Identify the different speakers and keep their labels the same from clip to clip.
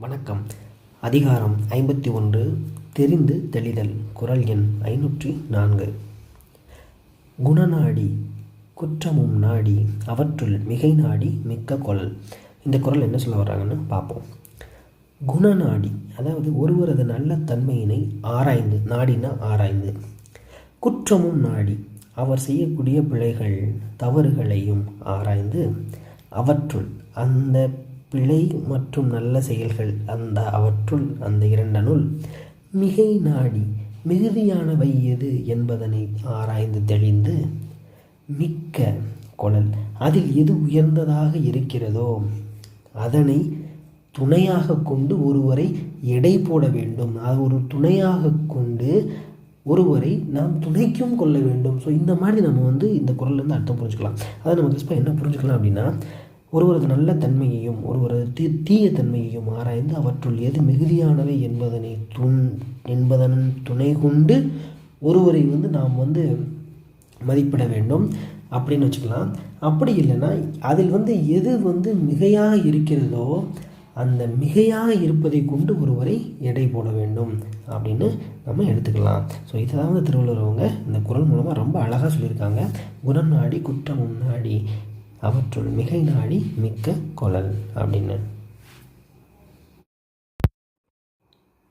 Speaker 1: வணக்கம். அதிகாரம் ஐம்பத்தி ஒன்று தெரிந்து தெளிதல் குரல் எண் ஐநூற்றி நான்கு. குணநாடி குற்றமும் நாடி அவற்றுள் மிகை நாடி மிக்க குரல் இந்த குரல் என்ன சொல்ல வர்றாங்கன்னு பார்ப்போம். குணநாடி அதாவது ஒருவரது நல்ல தன்மையினை ஆராய்ந்து நாடினா ஆராய்ந்து. குற்றமும் நாடி அவர் செய்யக்கூடிய பிழைகள் தவறுகளையும் ஆராய்ந்து அவற்றுள் அந்த பிழை மற்றும் நல்ல செயல்கள் அந்த அவற்றுள் அந்த இரண்டனுள் மிகை நாடி மிகுதியானவை எது என்பதனை ஆராய்ந்து தெளிந்து மிக்க குழல். அதில் எது உயர்ந்ததாக இருக்கிறதோ அதனை துணையாக கொண்டு ஒருவரை எடை போட வேண்டும். அது ஒரு துணையாக கொண்டு ஒருவரை நாம் துணைக்கும் கொள்ள வேண்டும். ஸோ இந்த மாதிரி நம்ம வந்து இந்த குரல்லேருந்து அர்த்தம் புரிஞ்சுக்கலாம். அதை நம்ம கிறிஸ்பா என்ன புரிஞ்சுக்கலாம் அப்படின்னா ஒருவரது நல்ல தன்மையையும் ஒருவரது தீ தீய தன்மையையும் ஆராய்ந்து அவற்றுள் எது மிகுதியானவை என்பதனை துன் என்பதன் துணை கொண்டு ஒருவரை வந்து நாம் வந்து மதிப்பிட வேண்டும். அப்படின்னு வச்சுக்கலாம். அப்படி இல்லைன்னா அதில் வந்து எது வந்து மிகையாக இருக்கிறதோ அந்த மிகையாக இருப்பதை கொண்டு ஒருவரை எடை போட வேண்டும் அப்படின்னு நம்ம எடுத்துக்கலாம். ஸோ இதை தான் வந்து திருவள்ளுவர் அவங்க இந்த குரல் மூலமாக ரொம்ப அழகாக சொல்லியிருக்காங்க. குணம் நாடி குற்றம் முன்னாடி. அவற்றுள் மிகை நாடி மிக்க குழல் அப்படின்னு.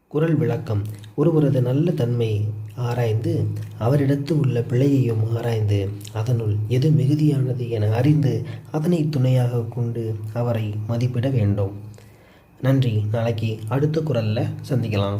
Speaker 1: குரல் விளக்கம். ஒருவரது நல்ல தன்மை ஆராய்ந்து அவரிடத்து உள்ள பிழையையும் ஆராய்ந்து அதனுள் எது மிகுதியானது என அறிந்து அதனை துணையாக கொண்டு அவரை மதிப்பிட வேண்டும். நன்றி. நாளைக்கு அடுத்த குரலில் சந்திக்கலாம்.